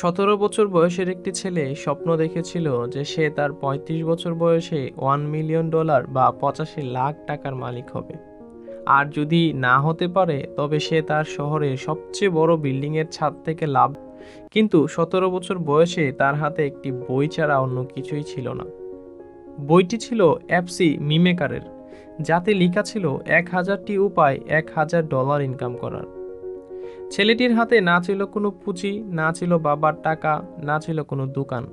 সতেরো বছর বয়সের একটি ছেলে স্বপ্ন দেখেছিল যে সে তার পঁয়ত্রিশ বছর বয়সে ওয়ান মিলিয়ন ডলার বা পঁচাশি লাখ টাকার মালিক হবে। আর যদি না হতে পারে, তবে সে তার শহরের সবচেয়ে বড় বিল্ডিংয়ের ছাদ থেকে লাভ কিন্তু সতেরো বছর বয়সে তার হাতে একটি বই ছাড়া অন্য কিছুই ছিল না। বইটি ছিল অ্যাপসি মিমেকারের যাতে লেখা ছিল এক হাজারটি উপায় এক হাজার ডলার ইনকাম করার। ছেলেটির হাতে না ছিল কোনো পুঁজি, না ছিল বাবার টাকা, না ছিল কোনো দোকান।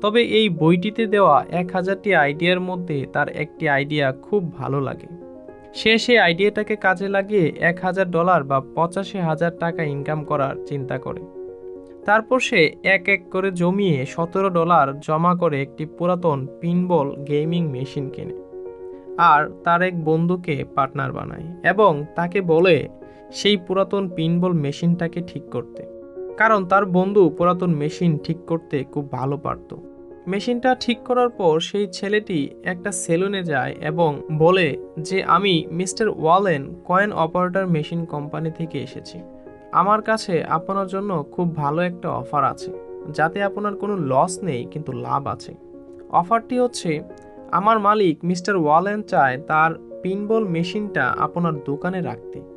তবে এই বইটিতে দেওয়া এক হাজারটি আইডিয়ার মধ্যে তার একটি আইডিয়া খুব ভালো লাগে। সে সেই আইডিয়াটাকে কাজে লাগিয়ে এক হাজার ডলার বা পঁচাশি হাজার টাকা ইনকাম করার চিন্তা করে। তারপর সে এক এক করে জমিয়ে সতেরো ডলার জমা করে একটি পুরাতন পিনবল গেমিং মেশিন কেনে। আর তার এক বন্ধুকে পার্টনার বানায় এবং তাকে বলে সেই পুরাতন পিনবল মেশিনটাকে ঠিক করতে। কারণ তার বন্ধু পুরাতন মেশিন ঠিক করতে খুব ভালো পারত। মেশিনটা ঠিক করার পর সেই ছেলেটি একটা সেলুনে যায় এবং বলে যে, আমি mister ওয়ালেন coin operator machine company থেকে এসেছি। আমার কাছে আপনার জন্য খুব ভালো একটা অফার আছে। যাতে আপনার কোনো লস নেই, কিন্তু লাভ আছে। অফারটি হচ্ছে, আমার মালিক মিস্টার ওয়ালেন চায় তার পিনবল মেশিনটা আপনার দোকানে রাখতে।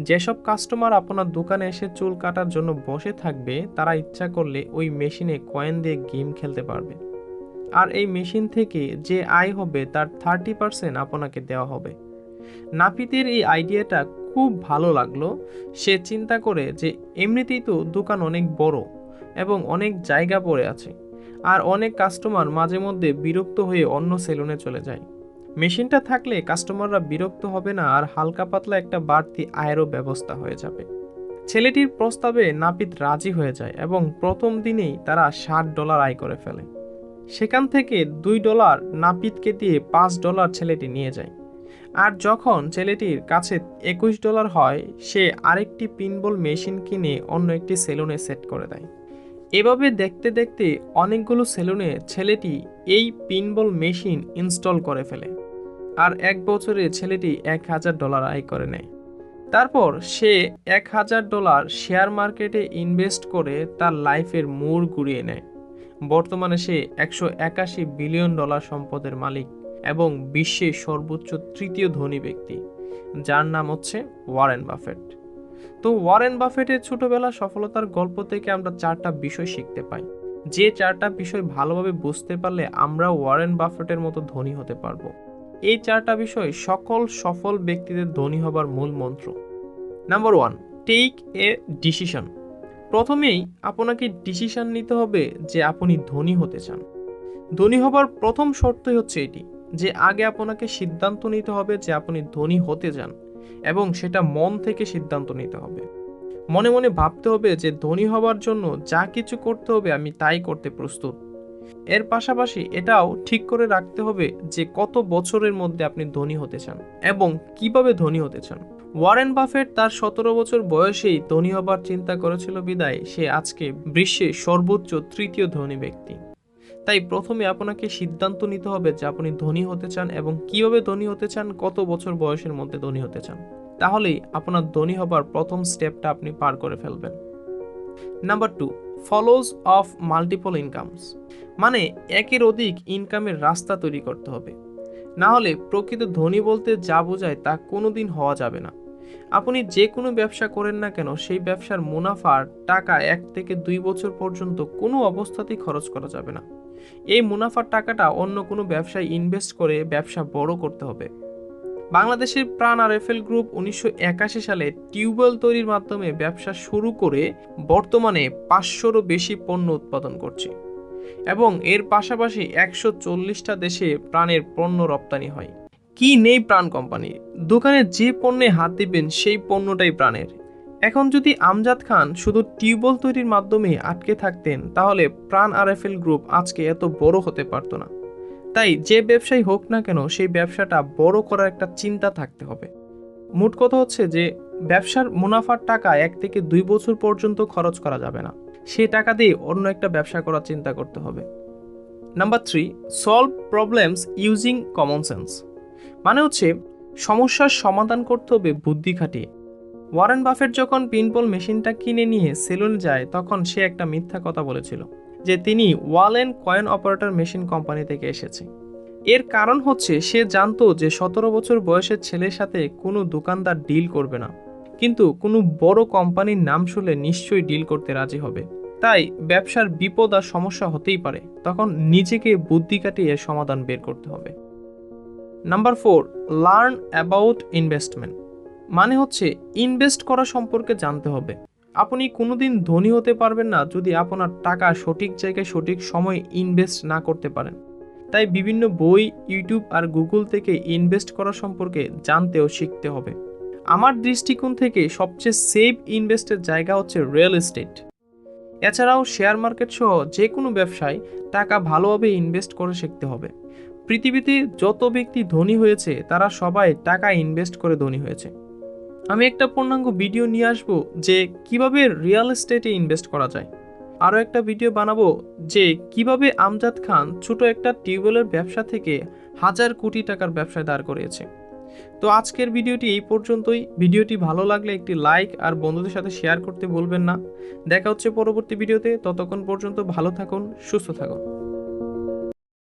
যেসব কাস্টমার আপনার দোকানে এসে চুল কাটার জন্য বসে থাকবে, তারা ইচ্ছা করলে ওই মেশিনে কয়েন দিয়ে গেম খেলতে পারবে। আর এই মেশিন থেকে যে আয় হবে, তার থার্টি পার্সেন্ট আপনাকে দেওয়া হবে। নাপিতের এই আইডিয়াটা খুব ভালো লাগল। সে চিন্তা করে যে এমনিতেই তো দোকান অনেক বড় এবং অনেক জায়গা পড়ে আছে। আর অনেক কাস্টমার মাঝে মধ্যে বিরক্ত হয়ে অন্য সেলুনে চলে যায়। মেশিনটা থাকলে কাস্টমাররা বিরক্ত হবে না আর হালকা পাতলা একটা বাড়তি আয়েরও ব্যবস্থা হয়ে যাবে। ছেলেটির প্রস্তাবে নাপিত রাজি হয়ে যায় এবং প্রথম দিনেই তারা ষাট ডলার আয় করে ফেলে। সেখান থেকে দুই ডলার নাপিতকে দিয়ে পাঁচ ডলার ছেলেটি নিয়ে যায়। আর যখন ছেলেটির কাছে একুশ ডলার হয়, সে আরেকটি পিনবল মেশিন কিনে অন্য একটি সেলুনে সেট করে দেয়। এভাবে দেখতে দেখতে অনেকগুলো সেলুনে ছেলেটি এই পিনবল মেশিন ইনস্টল করে ফেলে আর এক বছরে ছেলেটি এক হাজার ডলার আয় করে নেয়। তারপর সে এক হাজার ডলার শেয়ার মার্কেটে ইনভেস্ট করে তার লাইফের মোড় ঘুরিয়ে নেয়। বর্তমানে সে একশো একাশি বিলিয়ন ডলার সম্পদের মালিক এবং বিশ্বের সর্বোচ্চ তৃতীয় ধনী ব্যক্তি, যার নাম হচ্ছে ওয়ারেন বাফেট। তো ওয়ারেন বাফেটের ছোটবেলা সফলতার গল্প থেকে আমরা চারটা বিষয় শিখতে পাই। যে চারটা বিষয় ভালোভাবে বুঝতে পারলে আমরা ওয়ারেন বাফেটের মতো ধনী হতে পারব। এই চারটা বিষয় সকল সফল ব্যক্তিদের ধনী হবার মূল মন্ত্র। Number one, take a decision. প্রথমেই আপনাকে ডিসিশন নিতে হবে যে আপনি ধনী হতে চান। ধনী হবার প্রথম শর্তই হচ্ছে এটি, যে আগে আপনাকে সিদ্ধান্ত নিতে হবে যে আপনি ধনী হতে চান। এবং সেটা মন থেকে সিদ্ধান্ত নিতে হবে। মনে মনে ভাবতে হবে যে ধনী হবার জন্য যা কিছু করতে হবে আমি তাই করতে প্রস্তুত। এর পাশাপাশি এটাও ঠিক করে রাখতে হবে যে কত বছরের মধ্যে আপনি ধনী হতে চান এবং কীভাবে ধনী হতে চান। ওয়ারেন বাফেট তার সতেরো বছর বয়সেই ধনী হবার চিন্তা করেছিল বিদায়। সে আজকে বিশ্বে সর্বোচ্চ তৃতীয় ধনী ব্যক্তি। তাই প্রথমে আপনাকে সিদ্ধান্ত নিতে হবে যে আপনি ধনী হতে চান এবং কীভাবে ধনী হতে চান, কত বছর বয়সের মধ্যে ধনী হতে চান। তাহলেই আপনার ধনী হবার প্রথম স্টেপটা আপনি পার করে ফেলবেন। Number two follows of multiple incomes মানে একের অধিক ইনকামের রাস্তা তৈরি করতে হবে। না হলে প্রকৃত ধনী বলতে যা বোঝায় তা কোনোদিন হওয়া যাবে না। আপনি যে কোনো ব্যবসা করেন না কেন, সেই ব্যবসার মুনাফার টাকা এক থেকে দুই বছর পর্যন্ত কোনো অবস্থাতেই খরচ করা যাবে না। এই মুনাফার টাকাটা অন্য কোনো ব্যবসায় ইনভেস্ট করে ব্যবসা বড় করতে হবে। বাংলাদেশের প্রাণ আর এফএল গ্রুপ উনিশশো একাশি সালে টিউবওয়েল তৈরির মাধ্যমে ব্যবসা শুরু করে বর্তমানে পাঁচশোরও বেশি পণ্য উৎপাদন করছে এবং এর পাশাপাশি একশো চল্লিশটা দেশে প্রাণের পণ্য রপ্তানি হয়। কি নেই প্রাণ কোম্পানি? দোকানে যে পণ্যে হাত দিবেন সেই পণ্যটাই প্রাণের। এখন যদি আমজাদ খান শুধু টিউবওয়েল তৈরির মাধ্যমে আটকে থাকতেন, তাহলে প্রাণ আর এফএল গ্রুপ আজকে এত বড় হতে পারতো না। তাই যে ব্যবসায়ী হোক না কেন, সেই ব্যবসাটা বড় করার একটা চিন্তা থাকতে হবে। মোট কথা হচ্ছে যে, ব্যবসার মুনাফার টাকা এক থেকে দুই বছর পর্যন্ত খরচ করা যাবে না। সেই টাকা দিয়ে অন্য একটা ব্যবসা করার চিন্তা করতে হবে। Number three, solve problems using common sense. মানে হচ্ছে, সমস্যার সমাধান করতে হবে বুদ্ধি খাটিয়ে। ওয়ারেন বাফেট যখন পিনপল মেশিনটা কিনে নিয়ে সেলুন যায়, তখন সে একটা মিথ্যা কথা বলেছিল যে তিনি ওয়ালেন কয়েন অপারেটর মেশিন কোম্পানি থেকে এসেছে। এর কারণ হচ্ছে, সে জানতো যে সতেরো বছর বয়সের ছেলের সাথে কোনো দোকানদার ডিল করবে না। কিন্তু কোনো বড় কোম্পানির নাম শুনলে নিশ্চয়ই ডিল করতে রাজি হবে। তাই ব্যবসার বিপদ আর সমস্যা হতেই পারে, তখন নিজেকে বুদ্ধি কাটিয়ে সমাধান বের করতে হবে। Number four, learn about investment. মানে হচ্ছে ইনভেস্ট করা সম্পর্কে জানতে হবে। আপনি কোনোদিন ধনী হতে পারবেন না যদি আপনার টাকা সঠিক জায়গায় সঠিক সময়ে ইনভেস্ট না করতে পারেন। তাই বিভিন্ন বই ইউটিউব আর গুগল থেকে ইনভেস্ট করা সম্পর্কে জানতে ও শিখতে হবে। আমার দৃষ্টিকোণ থেকে সবচেয়ে সেফ ইনভেস্টের জায়গা হচ্ছে রিয়েল এস্টেট এছাড়াও শেয়ার মার্কেট সহ যে কোনো ব্যবসায় টাকা ভালোভাবে ইনভেস্ট করে শিখতে হবে। পৃথিবীতে যত ব্যক্তি ধনী হয়েছে, তারা সবাই টাকা ইনভেস্ট করে ধনী হয়েছে। আমি একটা পূর্ণাঙ্গ ভিডিও নিয়ে আসব যে কীভাবে রিয়েল এস্টেটে ইনভেস্ট করা যায়। আরও একটা ভিডিও বানাবো যে কীভাবে আমজাদ খান ছোট একটা টিউবওয়েলের ব্যবসা থেকে হাজার কোটি টাকার ব্যবসায় দাঁড় করিয়েছে। তো আজকের ভিডিওটি এই পর্যন্তই। ভিডিওটি ভালো লাগলে একটি লাইক আর বন্ধুদের সাথে শেয়ার করতে ভুলবেন না। দেখা হচ্ছে পরবর্তী ভিডিওতে। ততক্ষণ পর্যন্ত ভালো থাকুন, সুস্থ থাকুন।